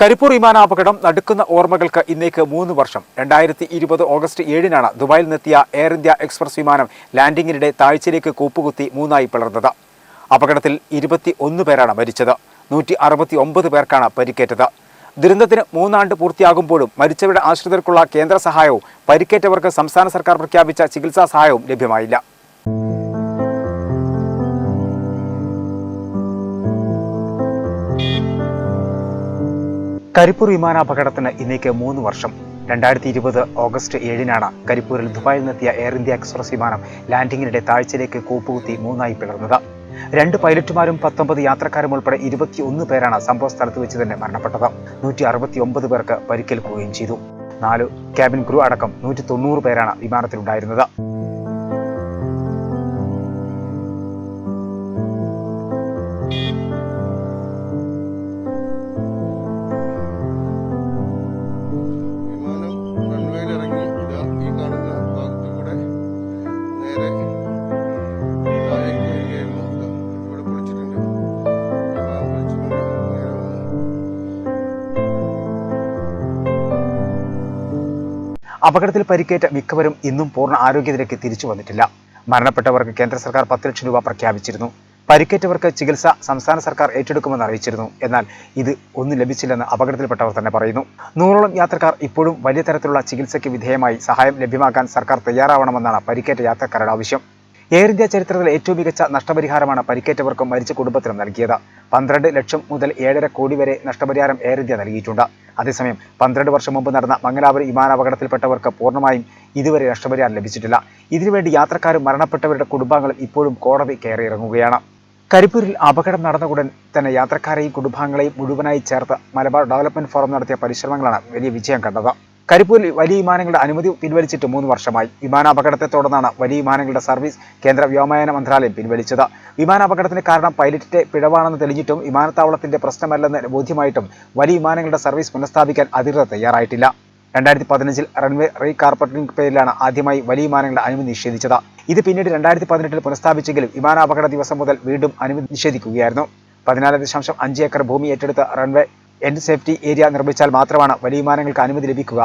കരിപ്പൂർ വിമാനാപകടം നടുക്കുന്ന ഓർമ്മകൾക്ക് ഇന്നേക്ക് മൂന്ന് വർഷം. രണ്ടായിരത്തി ഇരുപത് ഓഗസ്റ്റ് ഏഴിനാണ് ദുബായിൽ നിന്നെത്തിയ എയർ ഇന്ത്യ എക്സ്പ്രസ് വിമാനം ലാൻഡിങ്ങിനിടെ താഴ്ചയിലേക്ക് കൂപ്പുകുത്തി മൂന്നായി പിളർന്നത്. അപകടത്തിൽ ഇരുപത്തി ഒന്ന് പേരാണ് മരിച്ചത്. നൂറ്റി അറുപത്തി ഒമ്പത് പേർക്കാണ് പരിക്കേറ്റത്. ദുരന്തത്തിന് മൂന്നാണ്ട് പൂർത്തിയാകുമ്പോഴും മരിച്ചവരുടെ ആശ്രിതർക്കുള്ള കേന്ദ്ര സഹായവും പരിക്കേറ്റവർക്ക് സംസ്ഥാന സർക്കാർ പ്രഖ്യാപിച്ച ചികിത്സാ സഹായവും ലഭ്യമായില്ല. കരിപ്പൂർ വിമാനാപകടത്തിന് ഇന്നേക്ക് മൂന്ന് വർഷം. രണ്ടായിരത്തി ഇരുപത് ഓഗസ്റ്റ് ഏഴിനാണ് കരിപ്പൂരിൽ ദുബായിൽ നിന്നെത്തിയ എയർ ഇന്ത്യ എക്സ്പ്രസ് വിമാനം ലാൻഡിങ്ങിനിടെ താഴ്ചയിലേക്ക് കൂപ്പുകുത്തി മൂന്നായി പിളർന്നത്. രണ്ട് പൈലറ്റുമാരും പത്തൊമ്പത് യാത്രക്കാരും ഉൾപ്പെടെ ഇരുപത്തിയൊന്ന് പേരാണ് സംഭവ സ്ഥലത്ത് വെച്ച് തന്നെ മരണപ്പെട്ടത്. നൂറ്റി അറുപത്തി ഒമ്പത് പേർക്ക് പരിക്കേൽക്കുകയും ചെയ്തു. നാല് ക്യാബിൻ ക്രൂ അടക്കം നൂറ്റി തൊണ്ണൂറ് പേരാണ് വിമാനത്തിലുണ്ടായിരുന്നത്. അപകടത്തിൽ പരിക്കേറ്റ മിക്കവരും ഇന്നും പൂർണ ആരോഗ്യത്തിലേക്ക് തിരിച്ചു വന്നിട്ടില്ല. മരണപ്പെട്ടവർക്ക് കേന്ദ്ര സർക്കാർ പത്ത് ലക്ഷം രൂപ പ്രഖ്യാപിച്ചിരുന്നു. പരിക്കേറ്റവർക്ക് ചികിത്സ സംസ്ഥാന സർക്കാർ ഏറ്റെടുക്കുമെന്ന് അറിയിച്ചിരുന്നു. എന്നാൽ ഇത് ഒന്നും ലഭിച്ചില്ലെന്ന് അപകടത്തിൽപ്പെട്ടവർ തന്നെ പറയുന്നു. നൂറോളം യാത്രക്കാർ ഇപ്പോഴും വലിയ തരത്തിലുള്ള ചികിത്സയ്ക്ക് വിധേയമായി സഹായം ലഭ്യമാക്കാൻ സർക്കാർ തയ്യാറാവണമെന്നാണ് പരിക്കേറ്റ യാത്രക്കാരുടെ ആവശ്യം. എയർ ഇന്ത്യ ചരിത്രത്തിൽ ഏറ്റവും മികച്ച നഷ്ടപരിഹാരമാണ് പരിക്കേറ്റവർക്കും മരിച്ച കുടുംബത്തിനും നൽകിയത്. പന്ത്രണ്ട് ലക്ഷം മുതൽ ഏഴര കോടി വരെ നഷ്ടപരിഹാരം എയർ ഇന്ത്യ നൽകിയിട്ടുണ്ട്. അതേസമയം പന്ത്രണ്ട് വർഷം മുമ്പ് നടന്ന മംഗലാപുരം വിമാനാപകടത്തിൽപ്പെട്ടവർക്ക് പൂർണമായും ഇതുവരെ നഷ്ടപരിഹാരം ലഭിച്ചിട്ടില്ല. ഇതിനുവേണ്ടി യാത്രക്കാരും മരണപ്പെട്ടവരുടെ കുടുംബാംഗങ്ങളും ഇപ്പോഴും കോടതി കയറിയിറങ്ങുകയാണ്. കരിപ്പൂരിൽ അപകടം നടന്ന ഉടൻ തന്നെ യാത്രക്കാരെയും കുടുംബാംഗങ്ങളെയും മുഴുവനായി ചേർത്ത് മലബാർ ഡെവലപ്മെന്റ് ഫോറം നടത്തിയ പരിശ്രമങ്ങളാണ് വലിയ വിജയം കണ്ടത്. കരിപ്പൂരിൽ വലിയ വിമാനങ്ങളുടെ അനുമതി പിൻവലിച്ചിട്ട് മൂന്ന് വർഷമായി. വിമാനാപകടത്തെ തുടർന്നാണ് വലിയ വിമാനങ്ങളുടെ സർവീസ് കേന്ദ്ര വ്യോമയാന മന്ത്രാലയം പിൻവലിച്ചത്. വിമാനാപകടത്തിന് കാരണം പൈലറ്റിന്റെ പിഴവാണെന്ന് തെളിഞ്ഞിട്ടും വിമാനത്താവളത്തിന്റെ പ്രശ്നമല്ലെന്ന് ബോധ്യമായിട്ടും വലിയ വിമാനങ്ങളുടെ സർവീസ് പുനഃസ്ഥാപിക്കാൻ അധികൃതർ തയ്യാറായിട്ടില്ല. രണ്ടായിരത്തി പതിനഞ്ചിൽ റൺവേ റീ കാർപ്പറ്റിംഗ് പേരിലാണ് ആദ്യമായി വലിയ വിമാനങ്ങളുടെ അനുമതി നിഷേധിച്ചത്. ഇത് പിന്നീട് രണ്ടായിരത്തി പതിനെട്ടിൽ പുനഃസ്ഥാപിച്ചെങ്കിലും വിമാനാപകട ദിവസം മുതൽ വീണ്ടും അനുമതി നിഷേധിക്കുകയായിരുന്നു. പതിനാല് ദശാംശം അഞ്ച് ഏക്കർ ഭൂമി ഏറ്റെടുത്ത് റൺവേ എൻഡ് സേഫ്റ്റി ഏരിയ നിർമ്മിച്ചാൽ മാത്രമാണ് വലിയ വിമാനങ്ങൾക്ക് അനുമതി ലഭിക്കുക.